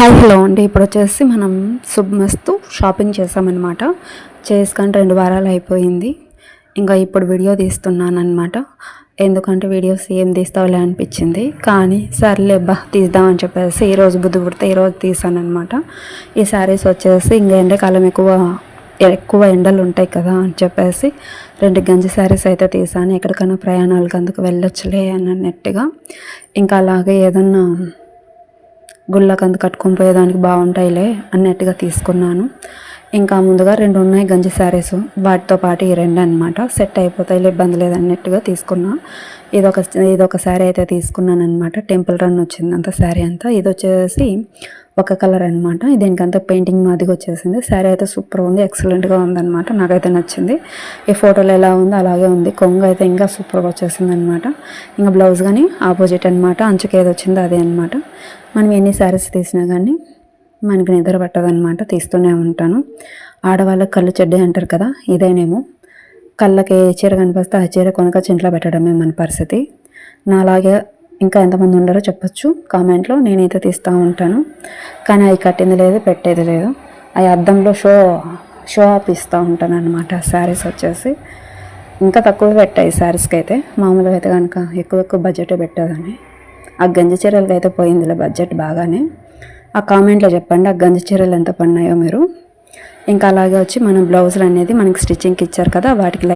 Hi hello అండి. ఇప్పుడు వచ్చేసి మనం శుభ్మస్తు షాపింగ్ చేసామన్నమాట. చేసుకొని రెండు వారాలు అయిపోయింది. ఇంకా ఇప్పుడు వీడియో తీస్తున్నాను అనమాట ఎందుకంటే వీడియోస్ ఏం తీస్తావులే అనిపించింది. కానీ సర్లే బా తీద్దామని చెప్పేసి ఈరోజు బుద్ధి పుడితే ఈరోజు తీసాను అనమాట ఈ శారీస్ వచ్చేసి ఇంకా ఎండాకాలం ఎక్కువ ఎక్కువ ఎండలు ఉంటాయి కదా అని చెప్పేసి రెండు గంజి శారీస్ అయితే తీసాను. ఎక్కడికైనా ప్రయాణాలకు అందుకు వెళ్ళొచ్చులే అని అన్నట్టుగా. ఇంకా అలాగే ఏదన్నా గుళ్ళకంత కట్టుకొని పోయేదానికి బాగుంటాయిలే అన్నట్టుగా తీసుకున్నాను. ఇంకా ముందుగా రెండు ఉన్నాయి గంజి శారీస్. వాటితో పాటు ఈ రెండు అనమాట సెట్ అయిపోతాయి ఇబ్బంది లేదు అన్నట్టుగా తీసుకున్నా. ఇదొక ఇదొక శారీ అయితే తీసుకున్నాను అనమాట టెంపుల్ రన్ వచ్చింది అంత శారీ అంతా. ఇది వచ్చేసి ఒక కలర్ అనమాట దీనికంతా పెయింటింగ్ మాదిగా వచ్చేసింది. శారీ అయితే సూపర్ ఉంది. ఎక్సలెంట్గా ఉందన్నమాట. నాకైతే నచ్చింది. ఈ ఫోటోలో ఎలా ఉందో అలాగే ఉంది. కొంగు అయితే ఇంకా సూపర్గా వచ్చేసింది అనమాట ఇంకా బ్లౌజ్ కానీ ఆపోజిట్ అనమాట అంచుకి ఏది వచ్చిందో అదే అనమాట మనం ఎన్ని శారీస్ తీసినా కానీ మనకి నిద్ర పట్టదనమాట తీస్తూనే ఉంటాను. ఆడవాళ్ళకి కళ్ళు చెడ్డే అంటారు కదా ఇదేనేమో. కళ్ళకి ఏ చీర కనిపిస్తే ఆ చీర కొనక చింట్లో పెట్టడమే మన పరిస్థితి. నాలాగే ఇంకా ఎంతమంది ఉండరో చెప్పొచ్చు. కామెంట్లో నేనైతే తీస్తూ ఉంటాను. కానీ అవి కట్టింది లేదు పెట్టేది లేదు. అవి అద్దంలో షో షో ఆఫ్ ఇస్తూ ఉంటాను అనమాట శారీస్ వచ్చేసి. ఇంకా తక్కువ పెట్టాయి శారీస్కి అయితే. మామూలుగా అయితే కనుక ఎక్కువ ఎక్కువ బడ్జెటే పెట్టేదాన్ని. ఆ గంజి చీరలకి అయితే పోయిందిలే బడ్జెట్ బాగానే. ఆ కామెంట్లో చెప్పండి ఆ గంజి చీరలు ఎంత పడినాయో మీరు. ఇంకా అలాగే వచ్చి మనం బ్లౌజులు అనేది మనకి స్టిచ్చింగ్కి ఇచ్చారు కదా వాటికి